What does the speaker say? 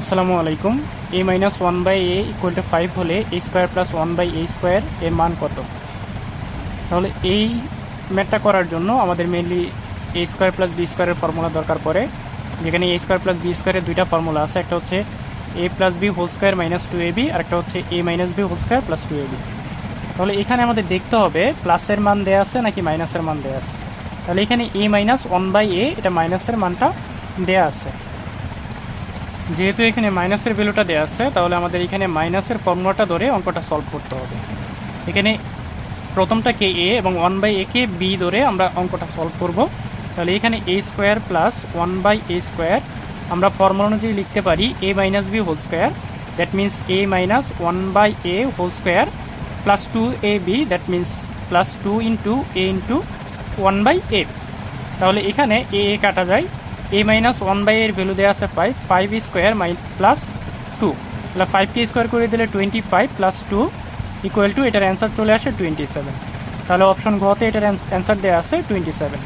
আসসালামু আলাইকুম। A minus one by A equal to five হলে A square plus one by A square এর মান কত? তাহলে এই ম্যাথটা করার জন্য আমাদের mainly A square plus B স্কোয়ারের ফর্মুলা দরকার পড়ে। যেখানে এ স্কোয়ার প্লাস বি স্কোয়ারের দুইটা ফর্মুলা আছে, একটা হচ্ছে A plus B whole square minus two A B আর একটা হচ্ছে A minus B whole square plus two A B তাহলে এখানে আমাদের দেখতে হবে প্লাসের মান দেওয়া আছে নাকি মাইনাসের মান দেওয়া আছে? তাহলে এখানে A minus one by A এটা মাইনাসের মানটা দেওয়া আছে। যেহেতু এখানে মাইনাসের ভ্যালুটা দেওয়া আছে, তাহলে আমাদের এখানে মাইনাসের ফর্মুলাটা ধরে অঙ্কটা সলভ করতে হবে। এখানে প্রথমটাকে এ এবং ওয়ান বাই একে বি ধরে আমরা অঙ্কটা সলভ করব। তাহলে এখানে A square plus one by A square আমরা ফর্মুলা অনুযায়ী লিখতে পারি A minus B whole square that means A minus one by A whole square plus two A B that means plus two into A into one by A তাহলে এখানে A A কাটা যায় A minus one by এর value দেওয়া আছে five five square মাই plus two তাহলে ফাইভকে স্কোয়ার করে দিলে twenty five plus two equal to এটার অ্যান্সার চলে আসে টোয়েন্টি সেভেন তাহলে অপশন ঘতে এটার অ্যান্সার দেওয়া আছে টোয়েন্টি সেভেন